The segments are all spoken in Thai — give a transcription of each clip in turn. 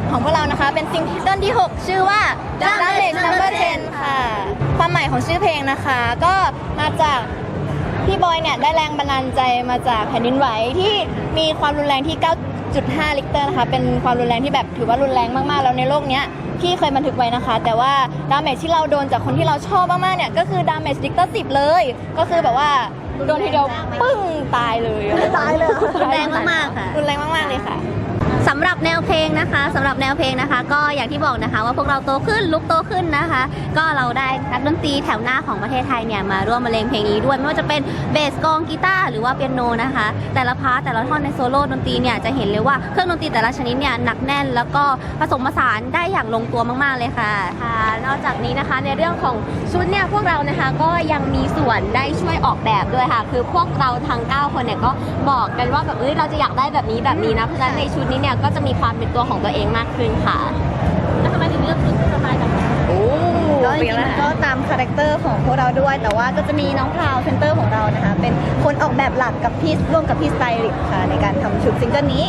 ดของพวกเรานะคะ เป็นซิงเกิลที่ 6 ชื่อว่า Damage Number 10 ค่ะ ความหมายของชื่อเพลงนะคะ ก็มาจากพี่บอยเนี่ย ได้แรงบันดาลใจมาจากแผ่นดินไหวที่มีความรุนแรงที่ 9.5 ลิกเตอร์นะคะ เป็นความรุนแรงที่แบบถือว่ารุนแรงมากๆ แล้วในโลกเนี้ยพี่เคยบันทึกไว้นะคะ แต่ว่าดาเมจที่เราโดนจากคนที่เราชอบมากๆเนี่ยก็คือดาเมจลิกเตอร์10 เลย ก็คือแบบว่าโดนทีเดียวปึ้งตายเลยตายเลยรุนแรงมากๆค่ะรุนแรงมากๆเลยค่ะ สำหรับแนวเพลงนะคะสำหรับแนวเพลงนะคะ ก็อย่างที่บอกนะคะ ว่าพวกเราโตขึ้นลุกโตขึ้นนะคะ ก็เราได้นักดนตรีแถวหน้าของประเทศไทยเนี่ยมาร่วมบรรเลงเพลงนี้ด้วยไม่ว่าจะเป็นเบสกองกีตาร์หรือว่าเปียโนนะคะ แต่ละพาร์ทแต่ละท่อนในโซโล่ดนตรีเนี่ยจะเห็นเลยว่าเครื่องดนตรีแต่ละชนิดเนี่ยหนักแน่น แล้วก็ผสมผสานได้อย่างลงตัวมากๆเลยค่ะค่ะ นอกจากนี้นะคะในเรื่องของชุดเนี่ยพวกเรานะคะก็ยังมีส่วนได้ช่วยออกแบบด้วยค่ะ คือพวกเราทั้ง9คนเนี่ยก็บอกกันว่าแบบเอ้ยเราจะอยากได้แบบนี้แบบนี้นะเพราะฉะนั้นในชุดนี้เนี่ยก็จะมีความเป็นตัวของตัวเองมากขึ้นค่ะแล้วทำไมถึงเลือกชุดสไตล์แบบนี้ก็จริงๆมันก็ตามคาแรคเตอร์ของพวกเราด้วย แต่ว่าก็จะมีน้องพราวเซนเตอร์ของเรานะคะ เป็นคนออกแบบหลักกับพี่ร่วมกับพี่สไตลิสต์ค่ะ ในการทำชุดซิงเกิลนี้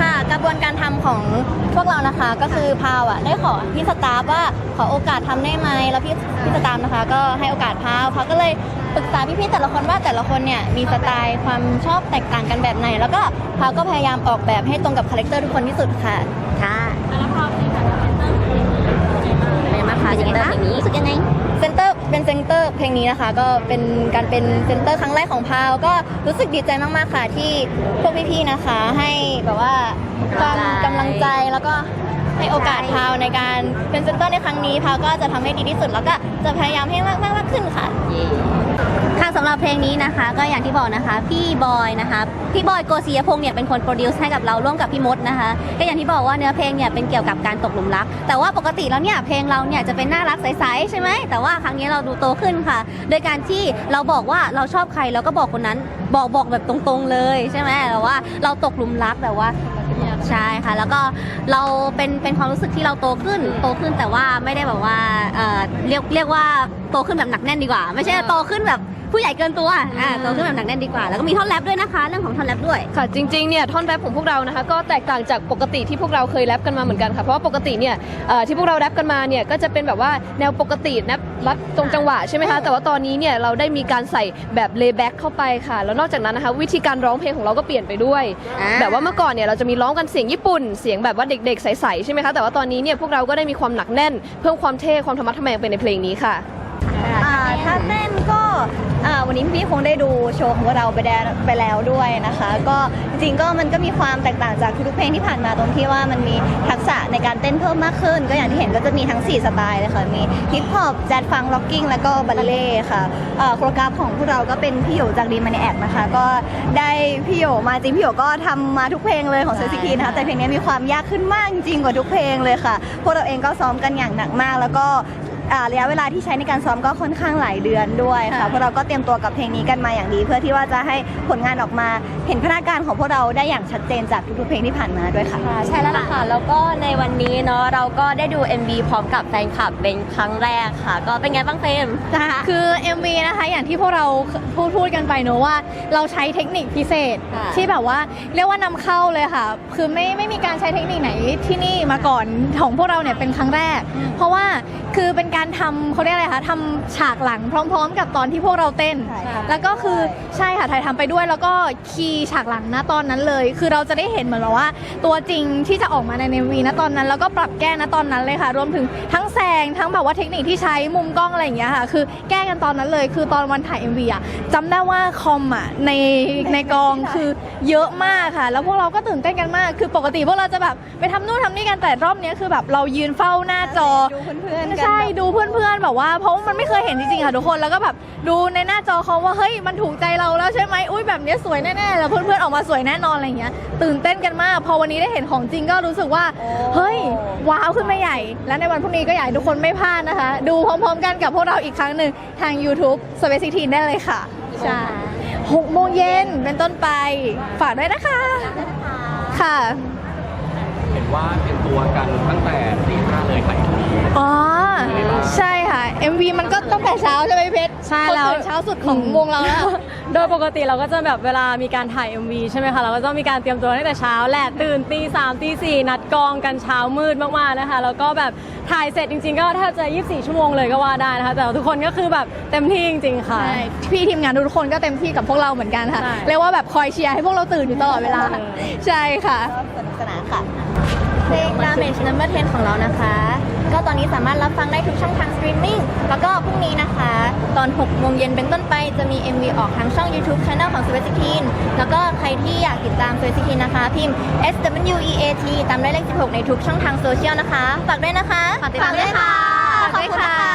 ค่ะ กระบวนการทำของพวกเรานะคะ ก็คือพาวอะได้ขอพี่สตาฟว่าขอโอกาสทำได้ไหมแล้วพี่พี่สตาฟนะคะ ก็ให้โอกาสพาวพาวก็เลย ปรึกษาพี่ๆแต่ละคนว่าแต่ละคนเนี่ยมีสไตล์ความชอบแตกต่างกันแบบไหน แล้วก็พาวก็พยายามออกแบบให้ตรงกับคาแรคเตอร์ทุกคนที่สุดค่ะค่ะแล้วพอเป็นแบบเซนเตอร์เป็นมาค่ะเซนเตอร์อย่างรู้สึกยังไงเซนเตอร์เป็นเซนเตอร์เพลงนี้นะคะ ก็เป็นการเป็นเซนเตอร์ครั้งแรกของพาวก็รู้สึกดีใจมากๆค่ะที่พวกพี่ๆนะคะ ให้แบบว่าความกำลังใจแล้วก็ ให้โอกาสพาวในการเป็นเซนเตอร์ในครั้งนี้พาวก็จะทำให้ดีที่สุด แล้วก็จะพยายามให้มากๆมากขึ้นค่ะค่ะสำหรับเพลงนี้นะคะ ก็อย่างที่บอกนะคะ พี่บอยนะคะพี่บอยโกศิยพงษ์เนี่ยเป็นคนโปรดิวซ์ให้กับเราร่วมกับพี่มดนะคะก็อย่างที่บอกว่าเนื้อเพลงเนี่ยเป็นเกี่ยวกับการตกหลุมรัก แต่ว่าปกติแล้วเนี่ยเพลงเราเนี่ยจะเป็นน่ารักใสๆใช่ไหมแต่ว่าครั้งนี้เราดูโตขึ้นค่ะ โดยการที่เราบอกว่าเราชอบใครเราก็บอกคนนั้นบอกบอกแบบตรงๆเลยใช่ไหมแต่ว่าเราตกหลุมรักแต่ว่าใช่ค่ะ แล้วก็เราเป็นเป็นความรู้สึกที่เราโตขึ้นโตขึ้นแต่ว่าไม่ได้แบบว่าเอ่อเรียกเรียกว่า ตขึ้นแบบหนักแน่นดีกว่า ไม่ใช่โตขึ้นแบบผู้ใหญ่เกินตัวอ่าโตขึ้นแบบหนักแน่นดีกว่า แล้วก็มีท่อนแรปด้วยนะคะ เรื่องของท่อนแรปด้วย ค่ะจริงๆเนี่ยท่อนแรปของพวกเรานะคะก็แตกต่างจากปกติที่พวกเราเคยแรปกันมาเหมือนกันค่ะเพราะว่าปกติเนี่ยเอ่อที่พวกเราแรปกันมาเนี่ยก็จะเป็นแบบว่าแนวปกติแรปรัดตรงจังหวะใช่ไหมคะแต่ว่าตอนนี้เนี่ยเราได้มีการใส่แบบเลย์แบ็กเข้าไปค่ะ แล้วนอกจากนั้นนะคะวิธีการร้องเพลงของเราก็เปลี่ยนไปด้วย อ่า แบบว่าเมื่อก่อนเนี่ยเราจะมีร้องกันเสียงญี่ปุ่นเสียงแบบว่าเด็กๆใสๆใช่ไหมคะแต่ว่าตอนนี้เนี่ยพวกเราก็ได้มีความหนักแน่น เพิ่มความเท่ความธรรมะทแมงไปในเพลงนี้ค่ะ อ่าถ้าเต้นก็อ่าวันนี้พี่คงได้ดูโชว์ของเราไปแล้วไปแล้วด้วยนะคะ ก็จริงๆก็มันก็มีความแตกต่างจากทุกๆเพลงที่ผ่านมาตรงที่ว่ามันมีทักษะในการเต้นเพิ่มมากขึ้น ก็อย่างที่เห็นก็จะมีทั้ง 4 สไตล์เลยค่ะมีฮิปฮอปแจ๊ดฟังล็อกกิ้งแล้วก็บัลเล่ค่ะเอ่อโครกราฟของพวกเราก็เป็นพี่โยจากดีมานแอกนะคะ ก็ได้พี่โยมาจริงพี่โยก็ทำมาทุกเพลงเลยของเซซิคีนะคะแต่เพลงนี้มีความยากขึ้นมากจริงๆกว่าทุกเพลงเลยค่ะ พวกเราเองก็ซ้อมกันอย่างหนักมาก แล้วก็ อ่าระยะเวลาที่ใช้ในการซ้อมก็ค่อนข้างหลายเดือนด้วยค่ะค่ะพวกเราก็เตรียมตัวกับเพลงนี้กันมาอย่างดี เพื่อที่ว่าจะให้ผลงานออกมาเห็นพัฒนาการของพวกเราได้อย่างชัดเจนจากทุกๆเพลงที่ผ่านมาด้วยค่ะค่ะใช่แล้วล่ะค่ะ แล้วก็ในวันนี้เนาะเราก็ได้ดู MV พร้อมกับแฟนคลับเป็นครั้งแรกค่ะ ก็เป็นไงบ้างเฟรมคือ MV นะคะอย่างที่พวกเราพูดพูดกันไปเนอะว่า เราใช้เทคนิคพิเศษค่ะที่แบบว่าเรียกว่านำเข้าเลยค่ะ คือไม่ไม่มีการใช้เทคนิคไหนที่นี่มาก่อนของพวกเราเนี่ยเป็นครั้งแรก เพราะว่า คือเป็นการทำเขาเรียกอะไรคะทำฉากหลังพร้อม ๆ กับตอนที่พวกเราเต้น ถ่ายทำ แล้วก็คือใช่ค่ะถ่ายทำไปด้วย แล้วก็คีย์ฉากหลังนะตอนนั้นเลย คือเราจะได้เห็นเหมือนแบบว่า ตัวจริงที่จะออกมาในเนวีนะตอนนั้น แล้วก็ปรับแก้นะตอนนั้นเลยค่ะ รวมถึงทั้งแสงทั้งแบบว่าเทคนิคที่ใช้มุมกล้องอะไรอย่างเงี้ยค่ะ คือแก้กันตอนนั้นเลย คือตอนวันถ่าย MV อะจำได้ว่าคอมอะในในกองคือเยอะมากค่ะ แล้วพวกเราก็ตื่นเต้นกันมาก คือปกติพวกเราจะแบบไปทำนู่นทำนี่กันแต่รอบเนี้ยคือแบบเรายืนเฝ้าหน้าจอ ดูเพื่อนๆกันใช่ดูเพื่อนๆแบบว่า เพราะว่ามันไม่เคยเห็นจริงๆค่ะทุกคนแล้วก็แบบดูในหน้าจอเขาว่าเฮ้ยมันถูกใจเราแล้วใช่ไหมอุ้ยแบบเนี้ยสวยแน่ๆแล้วเพื่อนๆออกมาสวยแน่นอนอะไรอย่างเงี้ยตื่นเต้นกันมากพอวันนี้ได้เห็นของจริงก็รู้สึกว่าเฮ้ยว้าวขึ้นมาใหญ่ และในวันพรุ่งนี้ก็อยากให้ทุกคนไม่พลาดนะคะ ดูพร้อมๆกันกับพวกเราอีกครั้งหนึ่งทาง YouTube Space 16ได้เลยค่ะใช่หกโมงเย็นเป็นต้นไปฝากด้วยนะคะ ค่ะ เห็นว่าเป็นตัวกันตั้งแต่ตีห้าเลยถ่ายที อ๋อ ใช่ค่ะ MV มันก็ตั้งแต่เช้าใช่ไหมเพชรใช่แล้ว คนตื่นเช้าสุดของวงเราแล้ว โดยปกติเราก็จะแบบเวลามีการถ่าย MV ใช่ไหมคะ เราก็ต้องมีการเตรียมตัวตั้งแต่เช้าแหละตื่นตีสามตีสี่นัดกองกันเช้ามืดมากๆนะคะ แล้วก็แบบถ่ายเสร็จจริง ๆ ก็แทบจะ 24 ชั่วโมงเลยก็ว่าได้นะคะ แต่ทุกคนก็คือแบบเต็มที่จริงๆค่ะ ใช่พี่ทีมงานทุกคนก็เต็มที่กับพวกเราเหมือนกันค่ะ ใช่ เรียกว่าแบบคอยเชียร์ให้พวกเราตื่นอยู่ตลอดเวลา ใช่ค่ะ สนุกสนานค่ะ เพลง Damage Number 10 ของเรานะคะ ก็ตอนนี้สามารถรับฟังได้ทุกช่องทางสตรีมมิ่งแล้วก็พรุ่งนี้นะคะ ตอน6โมงเย็นเป็นต้นไปจะมี MV ออกทางช่อง YouTube Channel ของ s w e t 16แล้วก็ใครที่อยากติดตาม s w e t 16นะคะ พิมพ์ S W E A T ตามด้วยเลข16 ในทุกช่องทางโซเชียลนะคะ ฝากด้วยนะคะ ฝากติดตามด้วยค่ะ ขอบคุณค่ะ